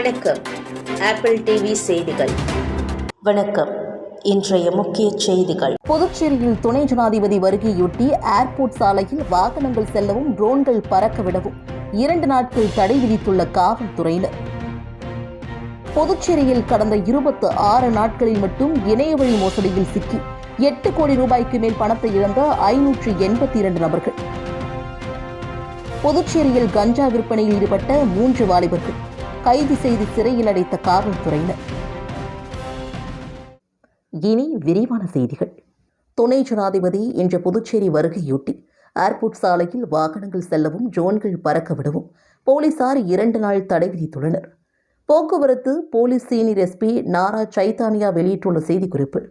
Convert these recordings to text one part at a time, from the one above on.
வணக்கம். Apple TV செய்திகள். வணக்கம். இன்றைய முக்கிய செய்திகள். புதுச்சேரியில் துணை ஜனாதிபதி வருகையொட்டி ஏர்போர்ட் சாலையில் வாகனங்கள் செல்லவும் ட்ரோன்கள் பறக்க விடவும் இரண்டு நாட்கள் தடை விதித்துள்ள காவல்துறையினர். புதுச்சேரியில் கடந்த இருபத்து ஆறு நாட்களில் மட்டும் இணையவழி மோசடியில் சிக்கி எட்டு கோடி ரூபாய்க்கு மேல் பணத்தை இழந்த ஐநூற்று எண்பத்தி இரண்டு நபர்கள். புதுச்சேரியில் கஞ்சா விற்பனையில் ஈடுபட்ட மூன்று வாலிபர்கள். கைது செய்து சிறையில் அடைத்த காவல்துறையினர். இனி விரிவான செய்திகள். துணை ஜனாதிபதி இன்று புதுச்சேரி வருகையொட்டி ஏர்போர்ட் சாலையில் வாகனங்கள் செல்லவும் ட்ரோன்கள் பறக்க விடவும் போலீசார் இரண்டு நாள் தடை விதித்துள்ளனர். போக்குவரத்து police senior SP Nara Chaitanya வெளியிட்டுள்ள செய்திக்குறிப்பு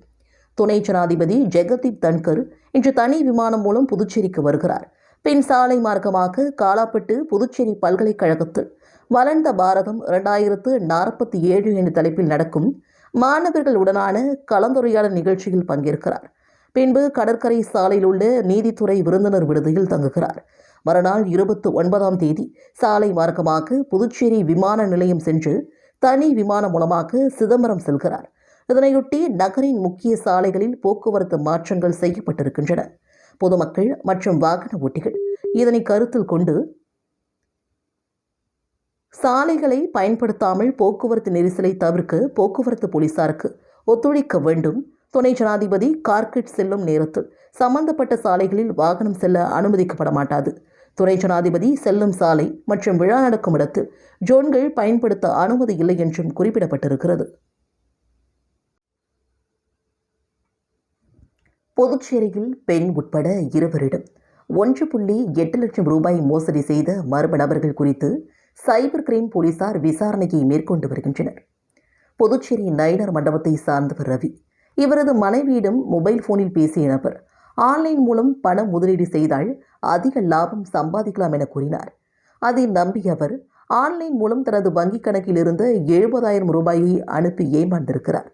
துணை ஜனாதிபதி ஜெகதீப் தன்கர் இன்று தனி விமானம் மூலம் புதுச்சேரிக்கு வருகிறார். பின் சாலை மார்க்கமாக காலாப்பட்டு புதுச்சேரி பல்கலைக்கழகத்தில் வளர்ந்த பாரதம் இரண்டாயிரத்து நாற்பத்தி ஏழு என்ற தலைப்பில் நடக்கும் மாணவர்களுடனான கலந்துரையாடல் நிகழ்ச்சியில் பங்கேற்கிறார். பின்பு கடற்கரை சாலையில் உள்ள நீதித்துறை விருந்தினர் விடுதியில் தங்குகிறார். மறுநாள் இருபத்தி ஒன்பதாம் தேதி சாலை மார்க்கமாக புதுச்சேரி விமான நிலையம் சென்று தனி விமானம் மூலமாக சிதம்பரம் செல்கிறார். இதனையொட்டி நகரின் முக்கிய சாலைகளில் போக்குவரத்து மாற்றங்கள் செய்யப்பட்டிருக்கின்றன. பொதுமக்கள் மற்றும் வாகன ஓட்டிகள் இதனை கருத்தில் கொண்டு சாலைகளை பயன்படுத்தாமல் போக்குவரத்து நெரிசலை தவிர்க்க போக்குவரத்து போலீசாருக்கு ஒத்துழைக்க வேண்டும். துணை ஜனாதிபதி கார்கெட் செல்லும் நேரத்தில் சம்பந்தப்பட்ட சாலைகளில் வாகனம் செல்ல அனுமதிக்கப்பட மாட்டாது. துணை ஜனாதிபதி செல்லும் சாலை மற்றும் விழா நடக்கும் இடத்தில் ஜோன்கள் பயன்படுத்த அனுமதி இல்லை என்றும் குறிப்பிடப்பட்டிருக்கிறது. புதுச்சேரியில் பெண் உட்பட இருவரிடம் ஒன்று புள்ளி எட்டு லட்சம் ரூபாய் மோசடி செய்த மர்ம நபர்கள் குறித்து சைபர் கிரைம் போலீசார் விசாரணையை மேற்கொண்டு வருகின்றனர். புதுச்சேரி நயினார் மண்டபத்தை சார்ந்தவர் ரவி. இவரது மனைவியிடம் மொபைல் போனில் பேசிய நபர் ஆன்லைன் மூலம் பணம் முதலீடு செய்தால் அதிக லாபம் சம்பாதிக்கலாம் என கூறினார். அதை நம்பிய அவர் ஆன்லைன் மூலம் தனது வங்கிக் கணக்கில் இருந்த எழுபதாயிரம் ரூபாயை அனுப்பி ஏமாந்திருக்கிறார்.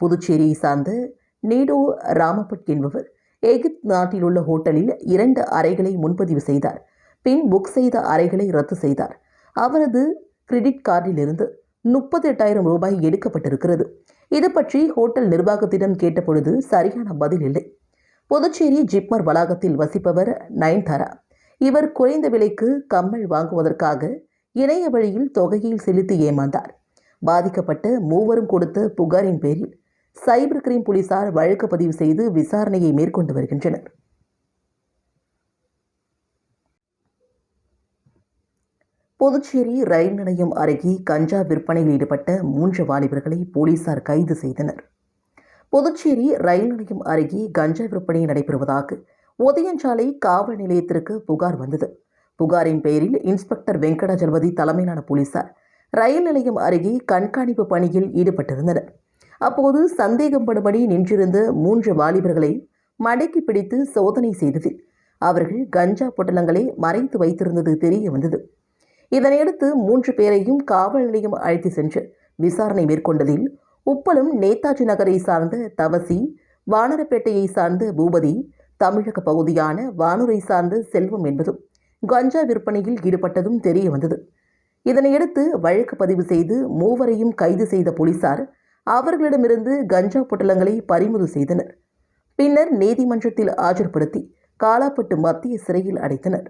புதுச்சேரியை சார்ந்த நீடோ ராமபட் என்பவர் எகிப்த் நாட்டில் உள்ள ஹோட்டலில் இரண்டு அறைகளை முன்பதிவு செய்தார். பின் புக் செய்த அறைகளை ரத்து செய்தார். அவரது கிரெடிட் கார்டிலிருந்து முப்பத்தி எட்டாயிரம் ரூபாய் எடுக்கப்பட்டிருக்கிறது. இது பற்றி ஹோட்டல் நிர்வாகத்திடம் கேட்டபொழுது சரியான பதில் இல்லை. புதுச்சேரி ஜிப்மர் வளாகத்தில் வசிப்பவர் நயன்தாரா. இவர் குறைந்த விலைக்கு கம்மல் வாங்குவதற்காக இணைய வழியில் தொகையில் செலுத்தி ஏமாந்தார். பாதிக்கப்பட்ட மூவரும் கொடுத்த புகாரின் பேரில் சைபர் கிரைம் போலீசார் வழக்கு பதிவு செய்து விசாரணையை மேற்கொண்டு வருகின்றனர். புதுச்சேரி ரயில் நிலையம் அருகே கஞ்சா விற்பனையில் ஈடுபட்ட மூன்று வாலிபர்களை போலீசார் கைது செய்தனர். புதுச்சேரி ரயில் நிலையம் அருகே கஞ்சா விற்பனை நடைபெறுவதாக உதயஞ்சாலை காவல் நிலையத்திற்கு புகார் வந்தது. புகாரின் பெயரில் இன்ஸ்பெக்டர் வெங்கடாஜலபதி தலைமையிலான போலீசார் ரயில் நிலையம் அருகே கண்காணிப்பு பணியில் ஈடுபட்டிருந்தனர். அப்போது சந்தேகப்படும்படி நின்றிருந்த மூன்று வாலிபர்களை மடக்கி பிடித்து சோதனை செய்தது அவர்கள் கஞ்சா பொட்டலங்களை மறைத்து வைத்திருந்தது தெரிய வந்தது. இதனையடுத்து மூன்று பேரையும் காவல் நிலையம் அழைத்து சென்று விசாரணை மேற்கொண்டதில் உப்பளம் நேதாஜி நகரை சார்ந்த தவசி வானரப்பேட்டையை சார்ந்த பூபதி தமிழக பகுதியான வானூரை சார்ந்த செல்வம் என்பதும் கஞ்சா விற்பனையில் ஈடுபட்டதும் தெரிய வந்தது. இதனையடுத்து வழக்கு பதிவு செய்து மூவரையும் கைது செய்த போலீசார் அவர்களிடமிருந்து கஞ்சா பொட்டலங்களை பறிமுதல் செய்தனர். பின்னர் நீதிமன்றத்தில் ஆஜர்படுத்தி காலாப்பட்டு மத்திய சிறையில் அடைத்தனர்.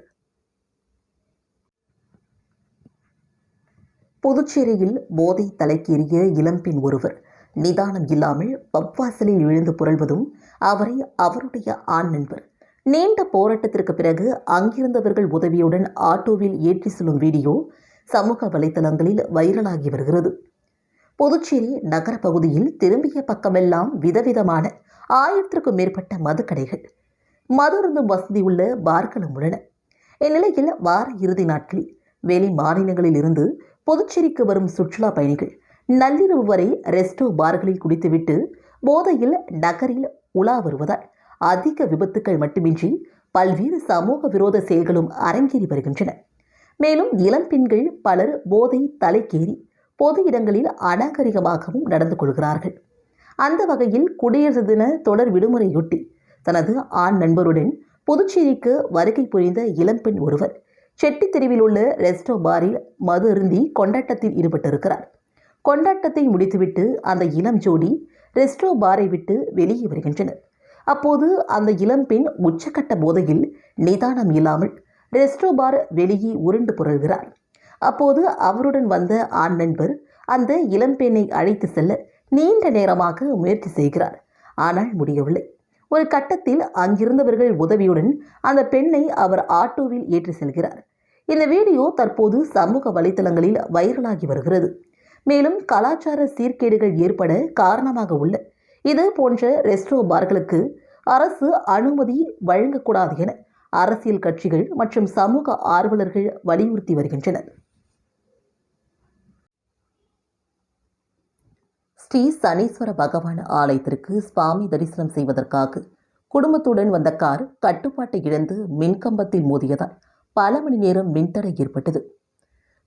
புதுச்சேரியில் போதை தலைக்கேறிய இளம்பெண் ஒருவர். நிதானம் இல்லாமல் பப்வாசலில் விழுந்து புரள்வதும் அவரை அவருடைய ஆண் நண்பர். நீண்ட போராட்டத்திற்கு பிறகு அங்கிருந்தவர்கள் உதவியுடன் ஆட்டோவில் ஏற்றி செல்லும் வீடியோ சமூக வலைதளங்களில் வைரலாகி வருகிறது. புதுச்சேரி நகர பகுதியில் திரும்பிய பக்கமெல்லாம் விதவிதமான ஆயிரத்திற்கும் மேற்பட்ட மதுக்கடைகள். மதுருந்தும் வசதி உள்ள பார்களும் உள்ளன. இந்நிலையில் வார இறுதி நாட்களில் வெளி மாநிலங்களில் இருந்து புதுச்சேரிக்கு வரும் சுற்றுலா பயணிகள் நள்ளிரவு வரை ரெஸ்டோ பார்களில் குடித்துவிட்டு போதையில் நகரில் உலா வருவதால் அதிக விபத்துக்கள் மட்டுமின்றி பல்வேறு சமூக விரோத செயல்களும் அரங்கேறி வருகின்றன. மேலும் இளம் பெண்கள் பலர் போதை தலைக்கேறி பொது இடங்களில் அநாகரிகமாகவும் நடந்து கொள்கிறார்கள். அந்த வகையில் குடியரசு தின தொடர் விடுமுறையொட்டி தனது ஆண் நண்பருடன் புதுச்சேரிக்கு வருகை புரிந்த இளம்பெண் ஒருவர் செட்டி தெருவில் உள்ள ரெஸ்டோ பாரில் மது அருந்தி கொண்டாட்டத்தில் ஈடுபட்டிருக்கிறார். கொண்டாட்டத்தை முடித்துவிட்டு அந்த இளம் ஜோடி ரெஸ்டோ பாரை விட்டு வெளியே வருகின்றனர். அப்போது அந்த இளம்பெண் உச்சக்கட்ட போதையில் நிதானம் இல்லாமல் ரெஸ்டோ பார் வெளியே உருண்டு புரள்கிறார். அப்போது அவருடன் வந்த ஆண் நண்பர் அந்த இளம்பெண்ணை அழைத்து செல்ல நீண்ட நேரமாக முயற்சி செய்கிறார். ஆனால் முடியவில்லை. ஒரு கட்டத்தில் அங்கிருந்தவர்கள் உதவியுடன் அந்த பெண்ணை அவர் ஆட்டோவில் ஏற்றி செல்கிறார். இந்த வீடியோ தற்போது சமூக வலைத்தளங்களில் வைரலாகி வருகிறது. மேலும் கலாச்சார சீர்கேடுகள் ஏற்பட காரணமாக உள்ள இது போன்ற ரெஸ்டோ பார்களுக்கு அரசு அனுமதி வழங்கக்கூடாது என அரசியல் கட்சிகள் மற்றும் சமூக ஆர்வலர்கள் வலியுறுத்தி வருகின்றனர். ஸ்ரீ சனீஸ்வர பகவான் ஆலயத்திற்கு சுவாமி தரிசனம் செய்வதற்காக குடும்பத்துடன் வந்த கார் கட்டுப்பாட்டை இழந்து மின்கம்பத்தில் மோதியதால் பல மணி நேரம் மின்தடை ஏற்பட்டது.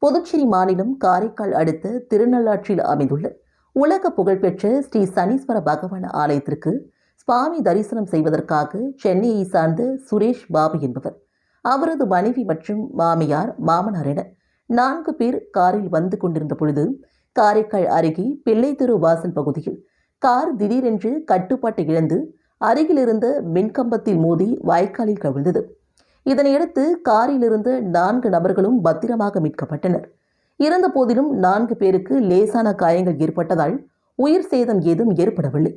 புதுச்சேரி மாநிலம் காரைக்கால் அடுத்த திருநள்ளாற்றில் அமைந்துள்ள உலக புகழ்பெற்ற ஸ்ரீ சனீஸ்வர பகவான் ஆலயத்திற்கு சுவாமி தரிசனம் செய்வதற்காக சென்னையை சார்ந்த சுரேஷ் பாபு என்பவர் அவரது மனைவி மற்றும் மாமியார் மாமனார் என நான்கு பேர் காரில் வந்து கொண்டிருந்த பொழுது காரைக்கால் அருகே பிள்ளைத்தெரு வாசல் பகுதியில் கார் திடீரென்று கட்டுப்பாட்டை இழந்து அருகிலிருந்த மின்கம்பத்தில் மோதி வாய்க்காலில் கவிழ்ந்தது. இதனையடுத்து காரில் இருந்த நான்கு நபர்களும் பத்திரமாக மீட்கப்பட்டனர். இருந்த போதிலும் நான்கு பேருக்கு லேசான காயங்கள் ஏற்பட்டதால் உயிர் சேதம் ஏதும் ஏற்படவில்லை.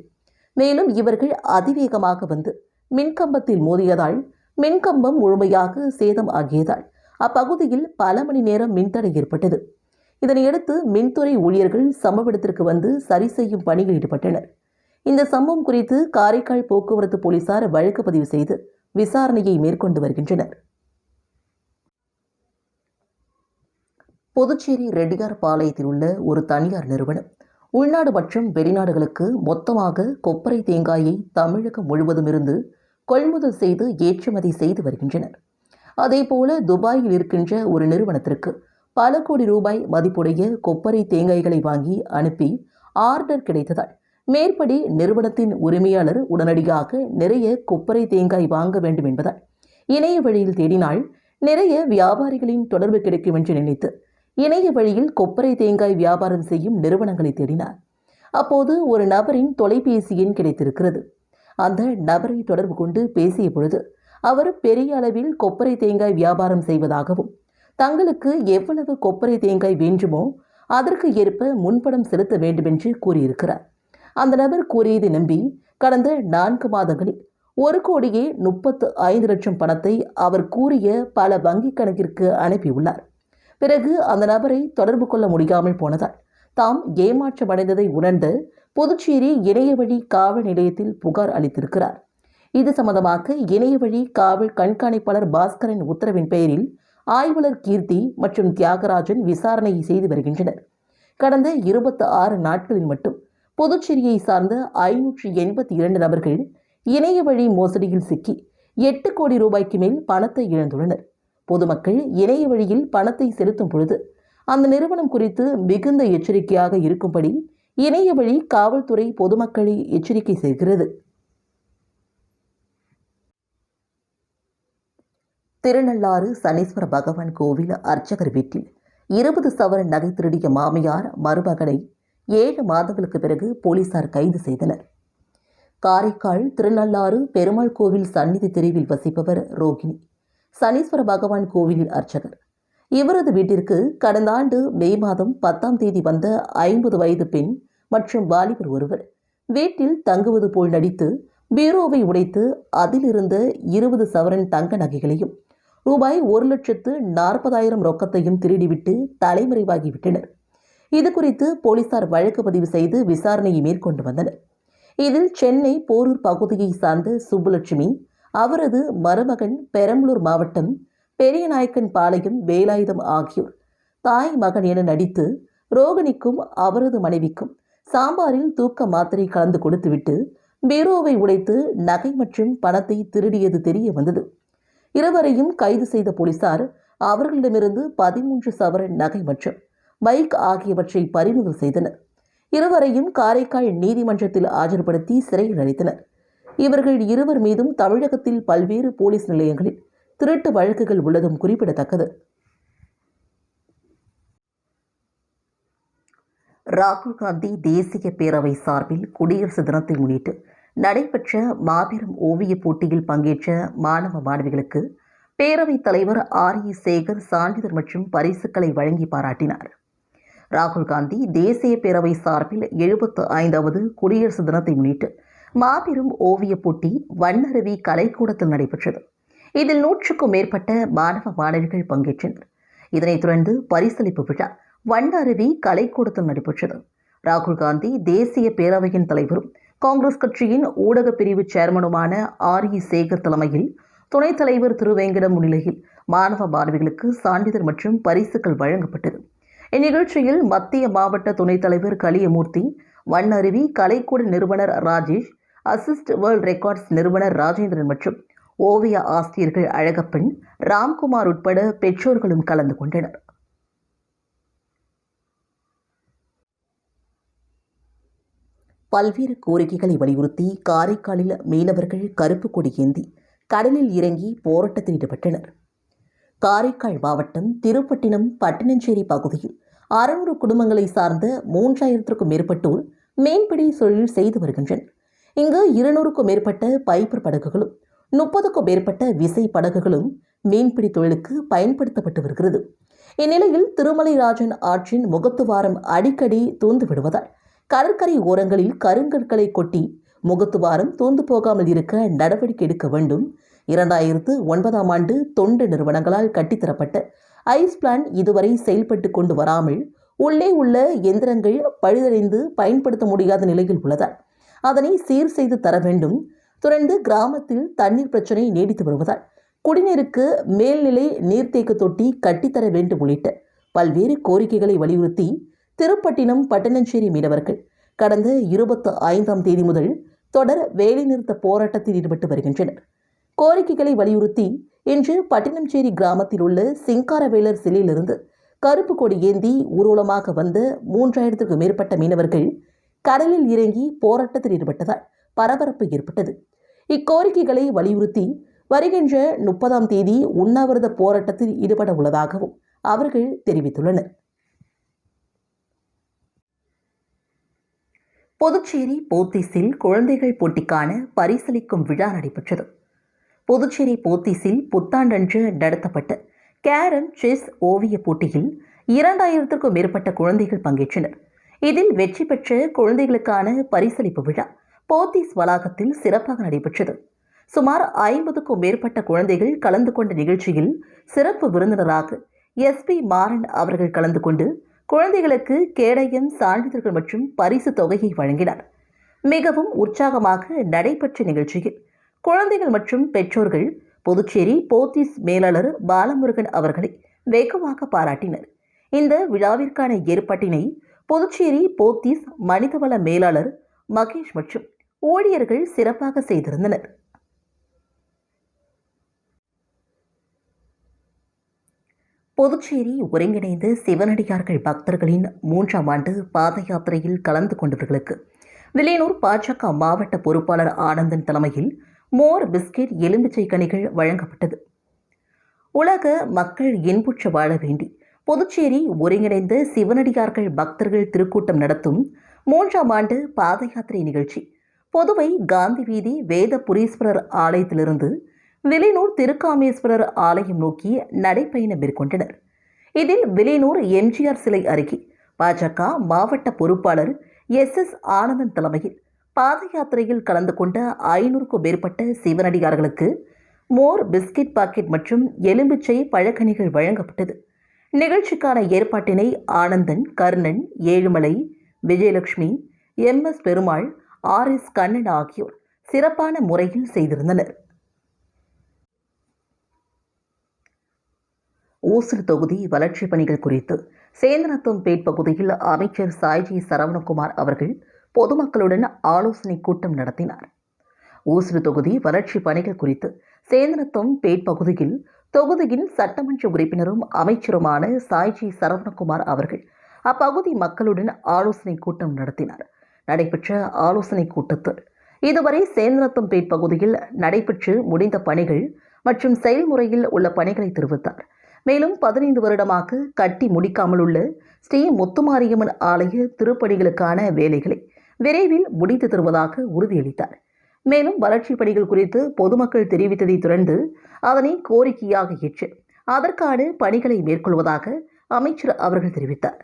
மேலும் இவர்கள் அதிவேகமாக வந்து மின்கம்பத்தில் மோதியதால் மின்கம்பம் முழுமையாக சேதம் ஆகியதால் அப்பகுதியில் பல மணி நேரம் மின்தடை ஏற்பட்டது. இதனையடுத்து மின்துறை ஊழியர்கள் சம்பவ இடத்திற்கு வந்து சரி செய்யும் பணியில் ஈடுபட்டனர். இந்த சம்பவம் குறித்து காரைக்கால் போக்குவரத்து போலீசார் வழக்கு பதிவு செய்து விசாரணையை மேற்கொண்டு வருகின்றனர். புதுச்சேரி ரெட்டியார் பாளையத்தில் உள்ள ஒரு தனியார் நிறுவனம். உள்நாடு மற்றும் வெளிநாடுகளுக்கு மொத்தமாக கொப்பரை தேங்காயை தமிழகம் முழுவதும் இருந்து கொள்முதல் செய்து ஏற்றுமதி செய்து வருகின்றனர். அதேபோல துபாயில் இருக்கின்ற ஒரு நிறுவனத்திற்கு பல கோடி ரூபாய் மதிப்புடைய கொப்பரை தேங்காய்களை வாங்கி அனுப்பி ஆர்டர் கிடைத்ததால் மேற்படி நிறுவனத்தின் உரிமையாளர் உடனடியாக நிறைய கொப்பரை தேங்காய் வாங்க வேண்டும் என்பதால் இணைய வழியில் தேடினால் நிறைய வியாபாரிகளின் தொடர்பு கிடைக்கும் என்று நினைத்து இணைய வழியில் கொப்பரை தேங்காய் வியாபாரம் செய்யும் நிறுவனங்களை தேடினார். அப்போது ஒரு நபரின் தொலைபேசி எண் கிடைத்திருக்கிறது. அந்த நபரை தொடர்பு கொண்டு பேசிய பொழுது அவர் பெரிய அளவில் கொப்பரை தேங்காய் வியாபாரம் செய்வதாகவும் தங்களுக்கு எவ்வளவு கொப்பரை தேங்காய் வேண்டுமோ அதற்கு ஏற்ப முன்பணம் செலுத்த வேண்டுமென்று கூறியிருக்கிறார். அந்த நபர் கூறியதை நம்பி கடந்த நான்கு மாதங்களில் ஒரு கோடியே முப்பத்து ஐந்து லட்சம் பணத்தை அவர் கூறிய பல வங்கிக் கணக்கிற்கு அனுப்பியுள்ளார். பிறகு அந்த நபரை தொடர்பு கொள்ள முடியாமல் போனதால் தாம் ஏமாற்றமடைந்ததை உணர்ந்து புதுச்சேரி இணையவழி காவல் நிலையத்தில் புகார் அளித்திருக்கிறார். இது சம்பந்தமாக இணையவழி காவல் கண்காணிப்பாளர் பாஸ்கரின் உத்தரவின் பெயரில் ஆய்வாளர் கீர்த்தி மற்றும் தியாகராஜன் விசாரணை செய்து வருகின்றனர். கடந்த இருபத்தி ஆறு நாட்களில் மட்டும் புதுச்சேரியை சார்ந்த ஐநூற்றி எண்பத்தி இரண்டு நபர்கள் இணைய வழி மோசடியில் சிக்கி எட்டு கோடி ரூபாய்க்கு மேல் பணத்தை இழந்துள்ளனர். பொதுமக்கள் இணைய வழியில் பணத்தை செலுத்தும் பொழுது அந்த நிறுவனம் குறித்து மிகுந்த எச்சரிக்கையாக இருக்கும்படி இணைய வழி காவல்துறை பொதுமக்களை எச்சரிக்கை செய்கிறது. திருநள்ளாறு சனீஸ்வர பகவான் கோவில் அர்ச்சகர் வீட்டில் இருபது சவரன் நகை திருடிய மாமியார் மருமகனை ஏழு மாதங்களுக்கு பிறகு போலீசார் கைது செய்தனர். காரைக்கால் திருநள்ளாறு பெருமாள் கோவில் சந்நிதி தெருவில் வசிப்பவர் ரோகிணி. சனீஸ்வர பகவான் கோவிலின் அர்ச்சகர். இவரது வீட்டிற்கு கடந்த ஆண்டு மே மாதம் பத்தாம் தேதி வந்த ஐம்பது வயது பெண் மற்றும் வாலிபர் ஒருவர். வீட்டில் தங்குவது போல் நடித்து பீரோவை உடைத்து அதிலிருந்த இருபது சவரன் தங்க நகைகளையும் ரூபாய் ஒரு லட்சத்து நாற்பதாயிரம் ரொக்கத்தையும் திருடிவிட்டு தலைமறைவாகிவிட்டனர். இது குறித்து போலீசார் வழக்கு பதிவு செய்து விசாரணையை மேற்கொண்டு வந்தனர். இதில் சென்னை போரூர் பகுதியை சார்ந்த சுப்புலட்சுமி அவரது மருமகன் பெரம்பலூர் மாவட்டம் பெரியநாயக்கன் பாளையம் வேலாயுதம் ஆகியோர் தாய் மகன் என நடித்து ரோகிணிக்கும் அவரது மனைவிக்கும் சாம்பாரில் தூக்க மாத்திரை கலந்து கொடுத்துவிட்டு பீரோவை உடைத்து நகை மற்றும் பணத்தை திருடியது தெரிய வந்தது. இருவரையும் கைது செய்த போலீசார் அவர்களிடமிருந்து பதிமூன்று சவரன் நகை மற்றும் பைக் ஆகியவற்றை பறிமுதல் செய்தனர். இருவரையும் காரைக்கால் நீதிமன்றத்தில் ஆஜர்படுத்தி சிறையில் அடைத்தனர். இவர்கள் இருவர் மீதும் தமிழகத்தில் பல்வேறு போலீஸ் நிலையங்களில் திருட்டு வழக்குகள் உள்ளதும் குறிப்பிடத்தக்கது. ராகுல் காந்தி தேசிய பேரவை சார்பில் குடியரசு தினத்தை முன்னிட்டு நடைபெற்ற மாபெரும் ஓவியப் போட்டியில் பங்கேற்ற மாணவ மாணவிகளுக்கு பேரவைத் தலைவர் ஆர் இ சேகர் சான்றிதழ் மற்றும் பரிசுகளை வழங்கி பாராட்டினார். ராகுல் காந்தி தேசிய பேரவை சார்பில் எழுபத்து ஐந்தாவது குடியரசு தினத்தை முன்னிட்டு மாபெரும் ஓவியப் போட்டி வண்ணருவி கலைக்கூடத்தில் நடைபெற்றது. இதில் நூற்றுக்கும் மேற்பட்ட மாணவ மாணவிகள் பங்கேற்றனர். இதனைத் தொடர்ந்து பரிசளிப்பு விழா வண்ணருவி கலைக்கூடத்தில் நடைபெற்றது. ராகுல் காந்தி தேசிய பேரவையின் தலைவரும் காங்கிரஸ் கட்சியின் ஊடகப் பிரிவு சேர்மனுமான ஆர் இ சேகர் தலைமையில் துணைத் தலைவர் திரு வெங்கடம் முன்னிலையில் மாணவ மாணவிகளுக்கு சான்றிதழ் மற்றும் பரிசுகள் வழங்கப்பட்டது. இந்நிகழ்ச்சியில் மத்திய மாவட்ட துணைத் தலைவர் கலியமூர்த்தி வண்ணருவி கலைக்கூட நிறுவனர் ராஜேஷ் அசிஸ்ட் வேர்ல்ட் ரெக்கார்ட்ஸ் நிறுவனர் ராஜேந்திரன் மற்றும் ஓவிய ஆசிரியர்கள் அழகப்பன் ராம்குமார் உட்பட பெற்றோர்களும் கலந்து கொண்டனர். பல்வேறு கோரிக்கைகளை வலியுறுத்தி காரைக்காலில் மீனவர்கள் கருப்பு கொடி ஏந்தி கடலில் இறங்கி போராட்டத்தில் ஈடுபட்டனர். காரைக்கால் மாவட்டம் திருப்பட்டினம் பட்டினஞ்சேரி பகுதியில் அறுநூறு குடும்பங்களை சார்ந்த மூன்றாயிரத்திற்கும் மேற்பட்டோர் மீன்பிடி தொழில் செய்து வருகின்றனர். இங்கு இருநூறுக்கும் மேற்பட்ட பைப்பர் படகுகளும் முப்பதுக்கும் மேற்பட்ட விசை படகுகளும் மீன்பிடி தொழிலுக்கு பயன்படுத்தப்பட்டு வருகிறது. இந்நிலையில் திருமலைராஜன் ஆற்றின் முகத்துவாரம் அடிக்கடி தூந்து விடுவதால் கடற்கரை ஓரங்களில் கருங்கற்களை கொட்டி முகத்துவாரம் தூந்து போகாமல் இருக்க நடவடிக்கை எடுக்க வேண்டும். இரண்டாயிரத்து ஒன்பதாம் ஆண்டு தொண்டு நிறுவனங்களால் கட்டித்தரப்பட்ட ஐஸ் பிளான் இதுவரை செயல்பட்டு கொண்டு வராமல் உள்ளே உள்ள எந்திரங்கள் பழுதடைந்து பயன்படுத்த முடியாத நிலையில் உள்ளதால் அதனை சீர் செய்து தர வேண்டும். தொடர்ந்து கிராமத்தில் தண்ணீர் பிரச்சனை நீடித்து வருவதால் குடிநீருக்கு மேல்நிலை நீர்த்தேக்க தொட்டி கட்டித்தர வேண்டும் உள்ளிட்ட பல்வேறு கோரிக்கைகளை வலியுறுத்தி திருப்பட்டினம் பட்டணஞ்சேரி மீனவர்கள் கடந்த இருபத்தி ஐந்தாம் தேதி முதல் தொடர் வேலைநிறுத்த போராட்டத்தில் ஈடுபட்டு வருகின்றனர். கோரிக்கைகளை வலியுறுத்தி இன்று பட்டினம்சேரி கிராமத்தில் உள்ள சிங்காரவேலர் சிலையிலிருந்து கருப்பு கொடி ஏந்தி ஊர்வலமாக வந்த மூன்றாயிரத்திற்கும் மேற்பட்ட மீனவர்கள் கடலில் இறங்கி போராட்டத்தில் ஈடுபட்டதால் பரபரப்பு ஏற்பட்டது. இக்கோரிக்கைகளை வலியுறுத்தி வருகின்ற முப்பதாம் தேதி உண்ணாவிரத போராட்டத்தில் ஈடுபட உள்ளதாகவும் அவர்கள் தெரிவித்துள்ளனர். புதுச்சேரி போத்தீஸில் குழந்தைகள் போட்டிக்கான பரிசளிக்கும் விழா நடைபெற்றது. புதுச்சேரி போத்தீஸில் புத்தாண்டன்று நடத்தப்பட்ட கேரம் செஸ் ஓவியப் போட்டியில் இரண்டாயிரத்திற்கும் மேற்பட்ட குழந்தைகள் பங்கேற்றனர். இதில் வெற்றி பெற்ற குழந்தைகளுக்கான பரிசளிப்பு விழா போத்தீஸ் வளாகத்தில் சிறப்பாக நடைபெற்றது. சுமார் ஐம்பதுக்கும் மேற்பட்ட குழந்தைகள் கலந்து கொண்ட நிகழ்ச்சியில் சிறப்பு விருந்தினராக எஸ்பி மாறன் அவர்கள் கலந்து கொண்டு குழந்தைகளுக்கு கேடயம் சான்றிதழ்கள் மற்றும் பரிசு தொகையை வழங்கினார். மிகவும் உற்சாகமாக நடைபெற்ற நிகழ்ச்சியில் குழந்தைகள் மற்றும் பெற்றோர்கள் புதுச்சேரி போத்தீஸ் மேலாளர் பாலமுருகன் அவர்களை வெகுவாக பாராட்டினர். இந்த விழாவிற்கான ஏற்பாட்டினை புதுச்சேரி போத்தீஸ் மனிதவள மேலாளர் மகேஷ் மற்றும் ஊழியர்கள் சிறப்பாக செய்திருந்தனர். புதுச்சேரி ஒருங்கிணைந்த சிவனடியார்கள் பக்தர்களின் மூன்றாம் ஆண்டு பாத யாத்திரையில் கலந்து கொண்டவர்களுக்கு வில்லியனூர் பாஜக மாவட்ட பொறுப்பாளர் ஆனந்தன் தலைமையில் மோர் பிஸ்கெட் எலும்பிச்சை கனிகள் வழங்கப்பட்டது. உலக மக்கள் இன்புற்று வாழ வேண்டி புதுச்சேரி ஒருங்கிணைந்த சிவனடியார்கள் பக்தர்கள் திருக்கூட்டம் நடத்தும் மூன்றாம் ஆண்டு பாத யாத்திரை நிகழ்ச்சி. பொதுவை காந்தி வீதி வேத புரீஸ்வரர் ஆலயத்திலிருந்து விலைநூர் திருக்காமேஸ்வரர் ஆலயம் நோக்கி நடைப்பயணம் மேற்கொண்டனர். இதில் விலையூர் எம்ஜிஆர் சிலை அருகே பாஜக மாவட்ட பொறுப்பாளர் எஸ் எஸ் ஆனந்தன் தலைமையில் பாத யாத்திரையில் கலந்து கொண்ட ஐநூறுக்கும் மேற்பட்ட சிவனடியார்களுக்கு மோர் பிஸ்கெட் பாக்கெட் மற்றும் எலும்பிச்சை பழக்கனிகள் வழங்கப்பட்டது. நிகழ்ச்சிக்கான ஏற்பாட்டினை Anandan Karnan Ezhumalai Vijayalakshmi M. S. Perumal R. S. Kannan ஆகியோர் சிறப்பான முறையில் செய்திருந்தனர். ஓசூர் தொகுதி வளர்ச்சிப் பணிகள் குறித்து சேந்தனத்தம்பேட் பகுதியில் அமைச்சர் சாய்ஜி சரவணகுமார் அவர்கள் பொதுமக்களுடன் ஆலோசனை கூட்டம் நடத்தினார். ஊசுறு தொகுதி வளர்ச்சி பணிகள் குறித்து சேந்தனத்தம்பேட் பகுதியில் தொகுதியின் சட்டமன்ற உறுப்பினரும் அமைச்சருமான சாய்ஜி சரவணகுமார் அவர்கள் அப்பகுதி மக்களுடன் ஆலோசனை கூட்டம் நடத்தினார். நடைபெற்ற ஆலோசனை கூட்டத்தில் இதுவரை சேந்தனத்தம்பேட் பகுதியில் நடைபெற்று முடிந்த பணிகள் மற்றும் செயல்முறையில் உள்ள பணிகளை தெரிவித்தார். மேலும் பதினைந்து வருடமாக கட்டி முடிக்காமல் உள்ள ஸ்ரீ முத்துமாரியம்மன் ஆலய திருப்பணிகளுக்கான வேலைகளை விரைவில் முடித்து தருவதாக உறுதியளித்தார். மேலும் வளர்ச்சிப் பணிகள் குறித்து பொதுமக்கள் தெரிவித்ததை தொடர்ந்து அதனை கோரிக்கையாக ஏற்று அதற்கான பணிகளை மேற்கொள்வதாக அமைச்சர் அவர்கள் தெரிவித்தார்.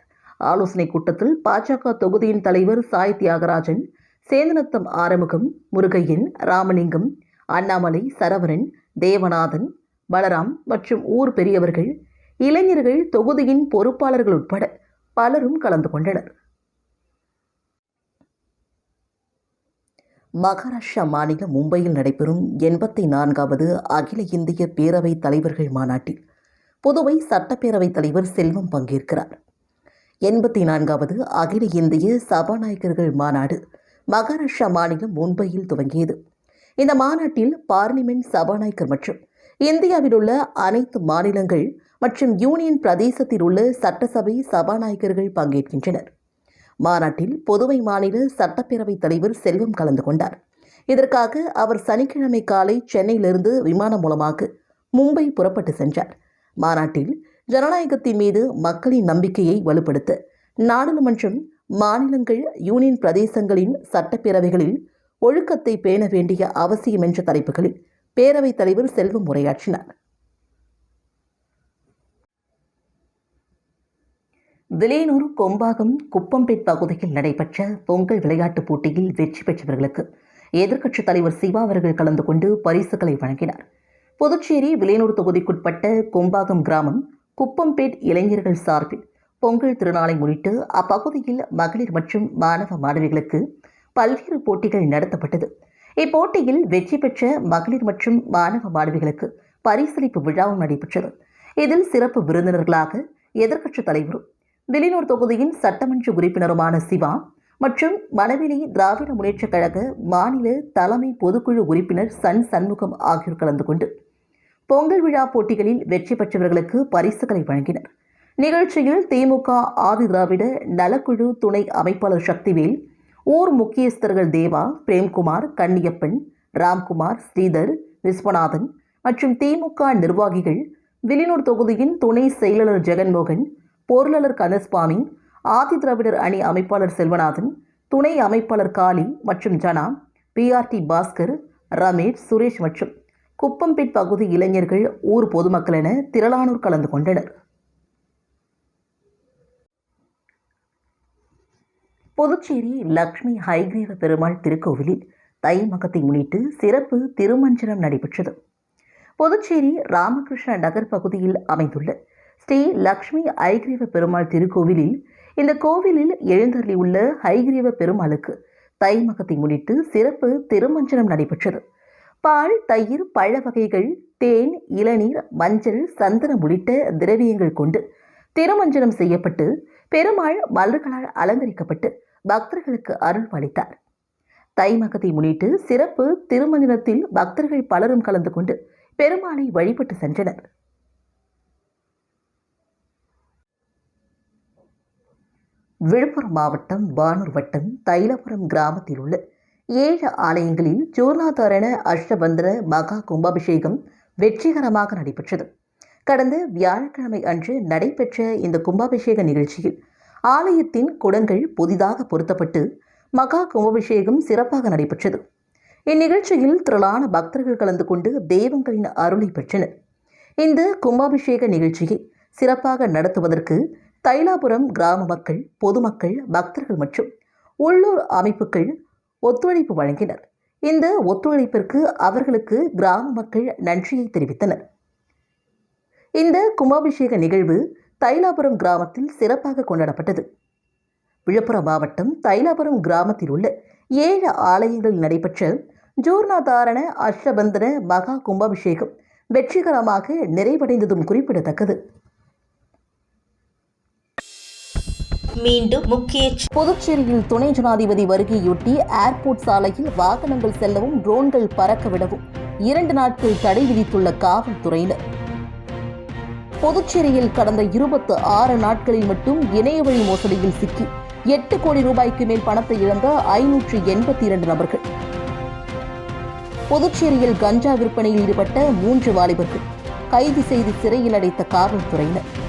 ஆலோசனைக் கூட்டத்தில் பாஜக தொகுதியின் தலைவர் சாய் தியாகராஜன் சேந்தநத்தம் ஆறுமுகம் முருகையன் ராமலிங்கம் அண்ணாமலை சரவணன் தேவநாதன் பலராம் மற்றும் ஊர் பெரியவர்கள் இளைஞர்கள் தொகுதியின் பொறுப்பாளர்கள் உட்பட பலரும் கலந்து கொண்டனர். மகாராஷ்டிரா மாநிலம் மும்பையில் நடைபெறும் எண்பத்தி நான்காவது அகில இந்திய பேரவைத் தலைவர்கள் மாநாட்டில் புதுவை சட்டப்பேரவைத் தலைவர் செல்வம் பங்கேற்கிறார். எண்பத்தி நான்காவது அகில இந்திய சபாநாயகர்கள் மாநாடு மகாராஷ்டிரா மாநிலம் மும்பையில் துவங்கியது. இந்த மாநாட்டில் பார்லிமெண்ட் சபாநாயகர் மற்றும் இந்தியாவில் உள்ள அனைத்து மாநிலங்கள் மற்றும் யூனியன் பிரதேசத்தில் உள்ள சட்டசபை சபாநாயகர்கள் பங்கேற்கின்றனர். மாநாட்டில் புதுவை மாநில சட்டப்பேரவைத் தலைவர் செல்வம் கலந்து கொண்டார். இதற்காக அவர் சனிக்கிழமை காலை சென்னையிலிருந்து விமானம் மூலமாக மும்பை புறப்பட்டு சென்றார். மாநாட்டில் ஜனநாயகத்தின் மீது மக்களின் நம்பிக்கையை வலுப்படுத்த நாடாளுமன்றம் மாநிலங்கள் யூனியன் பிரதேசங்களின் சட்டப்பேரவைகளில் ஒழுக்கத்தை பேண வேண்டிய அவசியம் என்ற தலைப்புகளில் பேரவைத் தலைவர் செல்வம் உரையாற்றினார். விலையனூர் கொம்பாகம் குப்பம்பேட் பகுதியில் நடைபெற்ற பொங்கல் விளையாட்டுப் போட்டியில் வெற்றி பெற்றவர்களுக்கு எதிர்க்கட்சித் தலைவர் சிவா அவர்கள் கலந்து கொண்டு பரிசுகளை வழங்கினார். புதுச்சேரி விலையனூர் தொகுதிக்குட்பட்ட கொம்பாகம் கிராமம் குப்பம்பேட் இளைஞர்கள் சார்பில் பொங்கல் திருநாளை முன்னிட்டு அப்பகுதியில் மகளிர் மற்றும் மாணவ மாணவிகளுக்கு பல்வேறு போட்டிகள் நடத்தப்பட்டது. இப்போட்டியில் வெற்றி பெற்ற மகளிர் மற்றும் மாணவ மாணவிகளுக்கு பரிசளிப்பு விழாவும் நடைபெற்றது. இதில் சிறப்பு விருந்தினர்களாக எதிர்க்கட்சித் தலைவரும் வெளியூர் தொகுதியின் சட்டமன்ற உறுப்பினருமான சிவா மற்றும் மணவெளி திராவிட முன்னேற்றக் கழக மாநில தலைமை பொதுக்குழு உறுப்பினர் சன் சண்முகம் ஆகியோர் கலந்து கொண்டு பொங்கல் விழா போட்டிகளில் வெற்றி பெற்றவர்களுக்கு பரிசுகளை வழங்கினர். நிகழ்ச்சியில் திமுக ஆதி திராவிட நலக்குழு துணை அமைப்பாளர் சக்திவேல் ஊர் முக்கியஸ்தர்கள் தேவா பிரேம்குமார் கன்னியப்பன் ராம்குமார் ஸ்ரீதர் விஸ்வநாதன் மற்றும் திமுக நிர்வாகிகள் வில்லியனூர் தொகுதியின் துணை செயலாளர் ஜெகன்மோகன் பொருளாளர் கந்தசுவாமி ஆதி திராவிடர் அணி அமைப்பாளர் செல்வநாதன் துணை அமைப்பாளர் காளி மற்றும் ஜனா பிஆர்டி பாஸ்கர் ரமேஷ் சுரேஷ் மற்றும் குப்பம்பேட் பகுதி இளைஞர்கள் ஊர் பொதுமக்கள் என திரளானோர் கலந்து கொண்டனர். புதுச்சேரி லக்ஷ்மி ஹைகிரீவ பெருமாள் திருக்கோவிலில் தை மகத்தை முன்னிட்டு சிறப்பு திருமஞ்சனம் நடைபெற்றது. புதுச்சேரி ராமகிருஷ்ண நகர் பகுதியில் அமைந்துள்ள ஸ்ரீ லக்ஷ்மி ஐகிரீவ பெருமாள் திருக்கோவிலில் இந்த கோவிலில் எழுந்தருளியுள்ள ஹைகிரீவ பெருமாளுக்கு தை மகத்தை முன்னிட்டு சிறப்பு திருமஞ்சனம் நடைபெற்றது. பால் தயிர் பழ வகைகள் தேன் இளநீர் மஞ்சள் சந்தனம் உள்ளிட்ட திரவியங்கள் கொண்டு திருமஞ்சனம் செய்யப்பட்டு பெருமாள் மலர்களால் அலங்கரிக்கப்பட்டு பக்தர்களுக்கு அருள் அளித்தார் தை மகத்தை முன்னிட்டு சிறப்பு திருமஞ்சனத்தில் பக்தர்கள் பலரும் கலந்து கொண்டு பெருமாளை வழிபட்டு சென்றனர். விழுப்புரம் மாவட்டம் வானூர் வட்டம் தைலபுரம் கிராமத்தில் உள்ள ஏழு ஆலயங்களில் ஜோர்நாதாரண அஷ்டபந்தர மகா கும்பாபிஷேகம் வெற்றிகரமாக நடைபெற்றது. கடந்த வியாழக்கிழமை அன்று நடைபெற்ற இந்த கும்பாபிஷேக நிகழ்ச்சியில் ஆலயத்தின் குடங்கள் புதிதாக பொருத்தப்பட்டு மகா கும்பாபிஷேகம் சிறப்பாக நடைபெற்றது. இந்நிகழ்ச்சியில் திரளான பக்தர்கள் கலந்து கொண்டு தெய்வங்களின் அருளை பெற்றனர். இந்த கும்பாபிஷேக நிகழ்ச்சியை சிறப்பாக நடத்துவதற்கு தைலாபுரம் கிராம மக்கள் பொதுமக்கள் பக்தர்கள் மற்றும் உள்ளூர் அமைப்புகள் ஒத்துழைப்பு வழங்கினர். இந்த ஒத்துழைப்பிற்கு அவர்களுக்கு கிராம மக்கள் நன்றியை தெரிவித்தனர். இந்த கும்பாபிஷேக நிகழ்வு தைலாபுரம் கிராமத்தில் சிறப்பாக கொண்டாடப்பட்டது. விழுப்புரம் மாவட்டம் தைலாபுரம் கிராமத்தில் உள்ள ஏழு ஆலயங்களில் நடைபெற்ற ஜூர்ணாதாரண அஷ்டபந்தன மகா கும்பாபிஷேகம் வெற்றிகரமாக நிறைவடைந்ததும் குறிப்பிடத்தக்கது. மீண்டும் முக்கிய புதுச்சேரியில் துணை ஜனாதிபதி வருகையொட்டி ஏர்போர்ட் சாலையில் வாகனங்கள் செல்லவும் ட்ரோன்கள் பறக்க விடவும் இரண்டு நாட்கள் தடை விதித்துள்ள காவல்துறையினர். புதுச்சேரியில் கடந்த இருபத்து ஆறு நாட்களில் மட்டும் இணையவழி மோசடியில் சிக்கி எட்டு கோடி ரூபாய்க்கு மேல் பணத்தை இழந்த ஐநூற்று எண்பத்தி இரண்டு நபர்கள். புதுச்சேரியில் கஞ்சா விற்பனையில் ஈடுபட்ட மூன்று வாலிபர்கள். கைது செய்து சிறையில் அடைத்த காவல்துறையினர்.